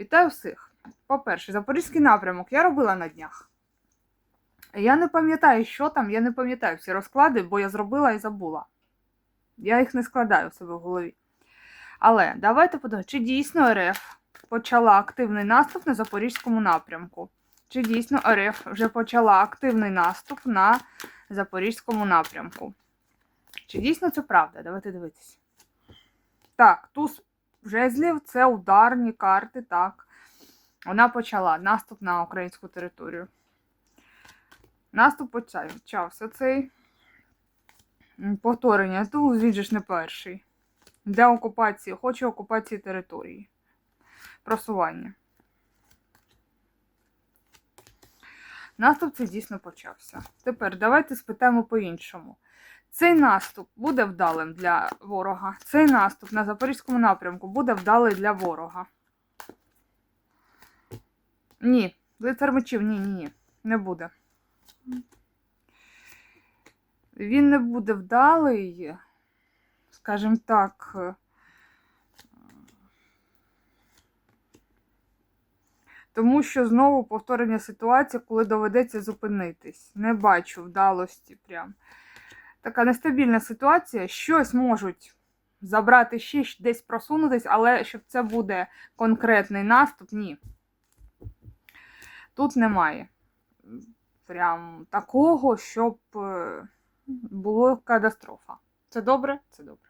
Вітаю всіх. По-перше, Запорізький напрямок я робила на днях. Я не пам'ятаю, що там, я не пам'ятаю всі розклади, бо я зробила і забула. Я їх не складаю в себе в голові. Але давайте подумаємо, чи дійсно РФ почала активний наступ на Запорізькому напрямку? Чи дійсно РФ вже почала активний наступ на Запорізькому напрямку? Чи дійсно це правда? Давайте дивитися. Так, туз жезлів це ударні карти, так. Вона почала наступ на українську територію. Наступ почався цей. Повторення. Тут він же ж не перший. Для окупації, хоче окупації території. Просування. Наступ цей дійсно почався. Тепер давайте спитаємо по-іншому. Цей наступ буде вдалим для ворога. Цей наступ на Запорізькому напрямку буде вдалий для ворога. Ні. Лицар мечів, ні, ні, ні. Не буде. Він не буде вдалий, скажімо так. Тому що знову повторення ситуації, коли доведеться зупинитись. Не бачу вдалості прям. Така нестабільна ситуація. Щось можуть забрати ще десь просунутись, але щоб це буде конкретний наступ, ні. Тут немає. Прям такого, щоб була катастрофа. Це добре? Це добре.